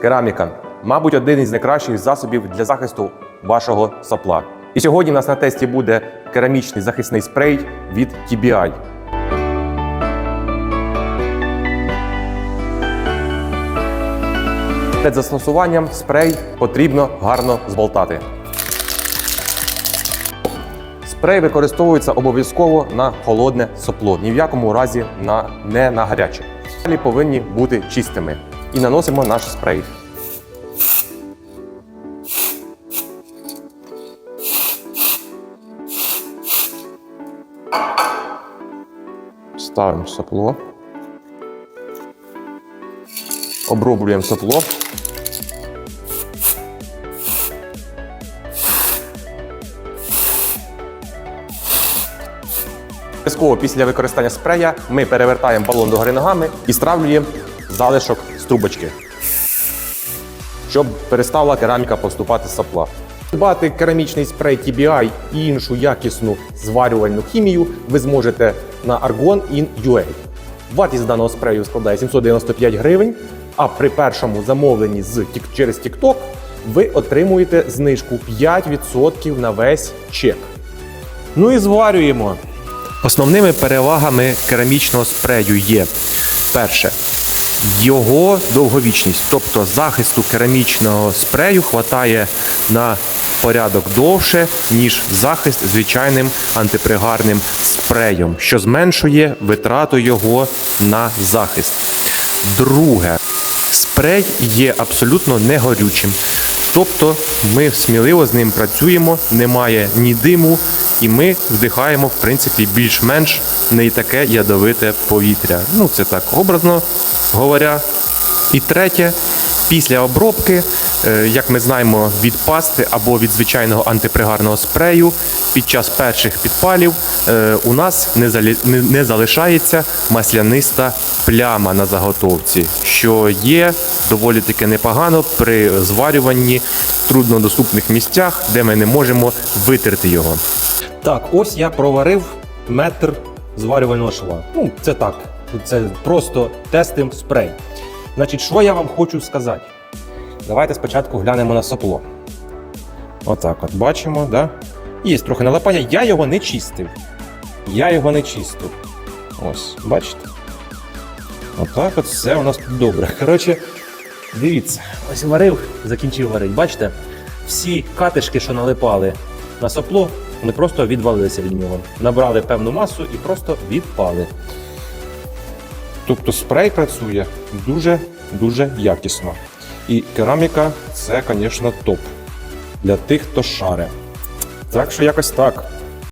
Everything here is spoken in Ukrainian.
Кераміка, мабуть, один із найкращих засобів для захисту вашого сапла. І сьогодні у нас на тесті буде керамічний захисний спрей від TBI. Перед застосуванням спрей потрібно гарно зболтати. Спрей використовується обов'язково на холодне сопло, ні в якому разі на, не на гаряче. Далі повинні бути чистими. І наносимо наш спрей. Ставимо сопло. Оброблюємо сопло. Обов'язково після використання спрея ми перевертаємо балон догори ногами і стравлюємо залишок з трубочки, щоб перестала кераміка поступати з сапла. Придбати керамічний спрей TBI і іншу якісну зварювальну хімію ви зможете на Argon.in.ua. Вартість даного спрею складає 795 гривень, а при першому замовленні з через TikTok ви отримуєте знижку 5% на весь чек. Ну і зварюємо. Основними перевагами керамічного спрею є перше. Його довговічність, тобто захисту керамічного спрею хватає на порядок довше, ніж захист звичайним антипригарним спреєм, що зменшує витрату його на захист. Друге, спрей є абсолютно негорючим. Тобто ми сміливо з ним працюємо, немає ні диму, і ми вдихаємо, в принципі, більш-менш не таке ядовите повітря. Ну, це так образно говоря. І третє, після обробки, е, як ми знаємо, від пасти або від звичайного антипригарного спрею, під час перших підпалів е, у нас не, залишається масляниста пляма на заготовці, що є доволі таки непогано при зварюванні в труднодоступних місцях, де ми не можемо витерти його. Так, ось я проварив метр зварювального шва. Ну, це так. Це просто тестим спрей. Значить, що я вам хочу сказати? Давайте спочатку глянемо на сопло. Отак от бачимо, да? Є трохи налипання. Я його не чистив. Я його не чистив. Ось, бачите? Отак от все у нас тут добре. Коротше, дивіться, ось варив, закінчив варити. Бачите? Всі катишки, що налипали на сопло, вони просто відвалилися від нього. Набрали певну масу і просто відпали. Тобто спрей працює дуже-дуже якісно. І кераміка це, звісно, топ для тих, хто шаре. Так що якось так.